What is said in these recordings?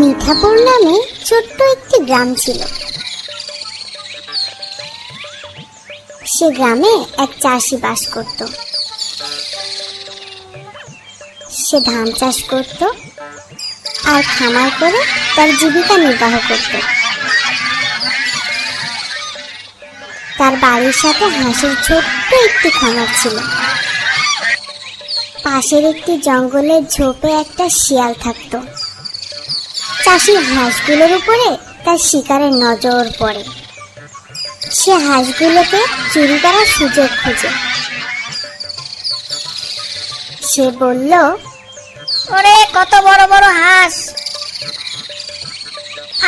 মিঠাপুর নামে ছোট্ট একটি গ্রাম ছিল। সে গ্রামে এক চাষি বাস করত। সে ধান চাষ করত আর খামার করে তার জীবিকা নির্বাহ করত। তার বাড়ির সাথে হাঁসের ছোট্ট একটি খামার ছিল। পাশের একটি জঙ্গলের ঝোপে একটা শিয়াল থাকতো। চাষির হাঁসগুলোর উপরে তার শিকারের নজর পড়ে। সে হাঁসগুলোকে চুরি করার সুযোগ খোঁজে। সে বলল ওরে কত বড় বড় হাঁস।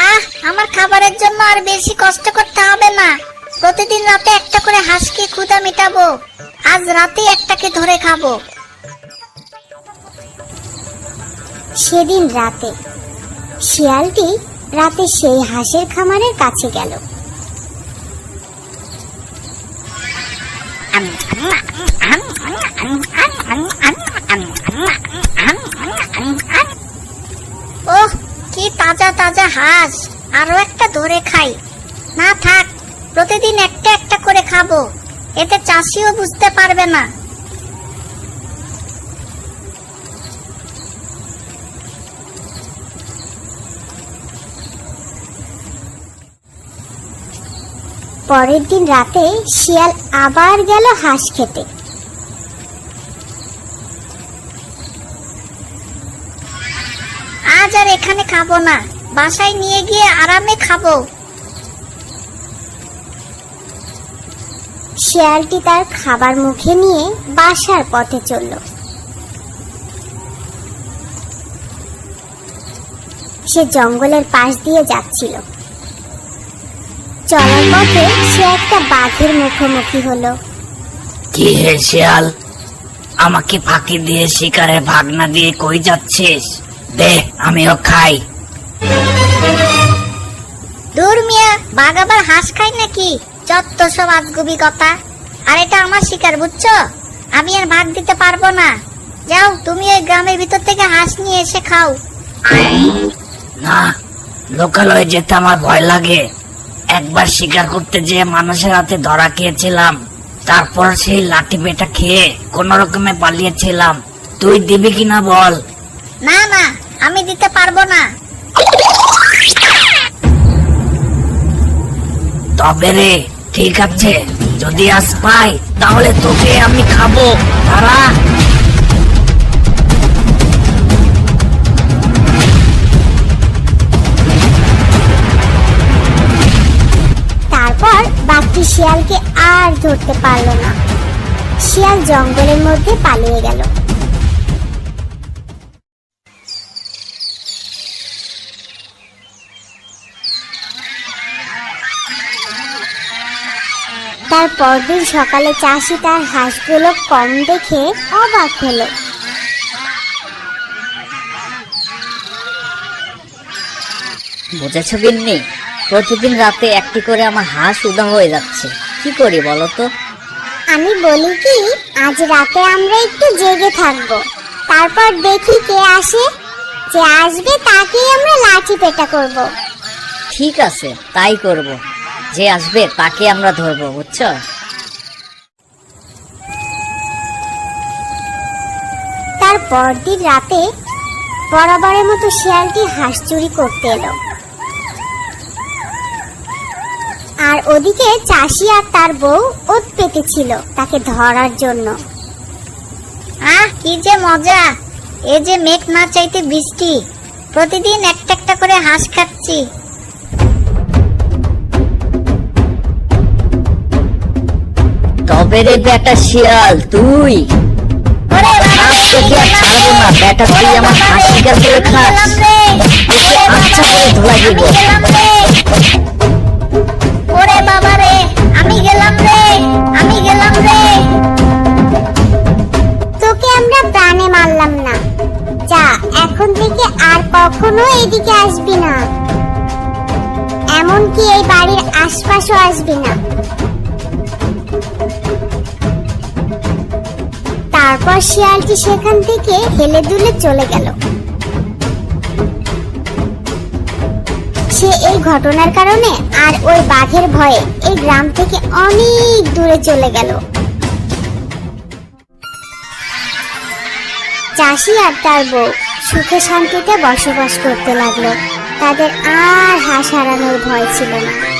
আহ আমার খাবারের জন্য আর বেশি কষ্ট করতে হবে না। প্রতিদিন রাতে একটা করে হাঁসকে ক্ষুদা মেটাবো। আজ রাতে একটাকে ধরে খাব। সেদিন রাতে শিয়ালটি রাতে সেই হাঁসের খামারের কাছে গেল। ওহ, কি তাজা তাজা হাঁস। আরও একটা ধরে খাই। না থাক, প্রতিদিন একটা একটা করে খাব। এতে চাষিও বুঝতে পারবে না। পরের দিন রাতে শিয়াল আবার গেল হাঁস খেতে। আজ আর এখানে খাব না, বাসায় নিয়ে গিয়ে আরামে খাব। শিয়ালটি তার খাবার মুখে নিয়ে বাসার পথে চলল। সে জঙ্গলের পাশ দিয়ে যাচ্ছিল। চলার পথে সে একটা বাঘের মুখোমুখি হলো। কি হে শিয়াল? আমাকে ফাঁকি দিয়ে শিকারের ভাগনা দিয়ে কই যাচ্ছিস? দে আমিও খাই। দূর মিয়া বাঘ আবার হাঁস খায় নাকি? যত সব আজগুবি কথা। আর এটা আমার শিকার বুঝছ? আমি আর ভাগ দিতে পারব না। যাও তুমি ওই গ্রামের ভিতর থেকে হাঁস নিয়ে এসে খাও। না লোকালয়ে যেতে আমার ভয় লাগে। একবার শিকার করতে যেয়ে মানুষের হাতে ধরা খেয়েছিলাম। তারপর সেই লাঠি পেটা খেয়ে কোন রকমে পালিয়েছিলাম। তুই দিবি কিনা বল? না না আমি দিতে পারব না। তবে রে ঠিক আছে যদি আজ পাই তাহলে তোকে আমি খাব। তারা শিয়ালকে আর ধরতে পারল না। শিয়াল জঙ্গলের মধ্যে পালিয়ে গেল। তার পরদিন সকালে চাষি তার হাঁসগুলো কম দেখে অবাক হলো। বুঝেছ গিন্নি প্রতিদিন রাতে একটি করে আমার হাঁস উদা হয়ে যাচ্ছে। কি করি বলো তো? আমি বলি কি আজ রাতে আমরা একটু জেগে থাকব। তারপর দেখি কে আসে। যে আসবে তাকেই আমরা লাঠি পেটা করব। ঠিক আছে তাই করব। যে আসবে তাকে আমরা ধরবো বুঝছ? তার পরদিন রাতে বরাবরের মতো শিয়ালটি হাঁস চুরি করতে এলো। আর ওদিকে চাষি আর তার বউ ওত পেতেছিল তাকে ধরার জন্য। আহ কি যে মজা! এই যে মেঘ না চাইতে বৃষ্টি। প্রতিদিন একটা একটা করে হাঁস খাচ্ছি। তবে রে বেটা শিয়াল তুই? ছাড়বো না বেটা তুই আমার হাঁস শিকার করে খাস। আচ্ছা করে দিব কখনো এদিকে আসবি না। এমনকি এই বাড়ির আশপাশও আসবি না। তারপর শিয়ালটি সেখান থেকে হেলে দুলে চলে গেল। সে এই ঘটনার কারণে আর ওই বাঘের ভয়ে এই গ্রাম থেকে অনেক দূরে চলে গেল। চাষি আর তার বউ সুখে শান্তিতে বসবাস করতে লাগল। তাদের আর হাঁস হারানোর ভয় ছিল না।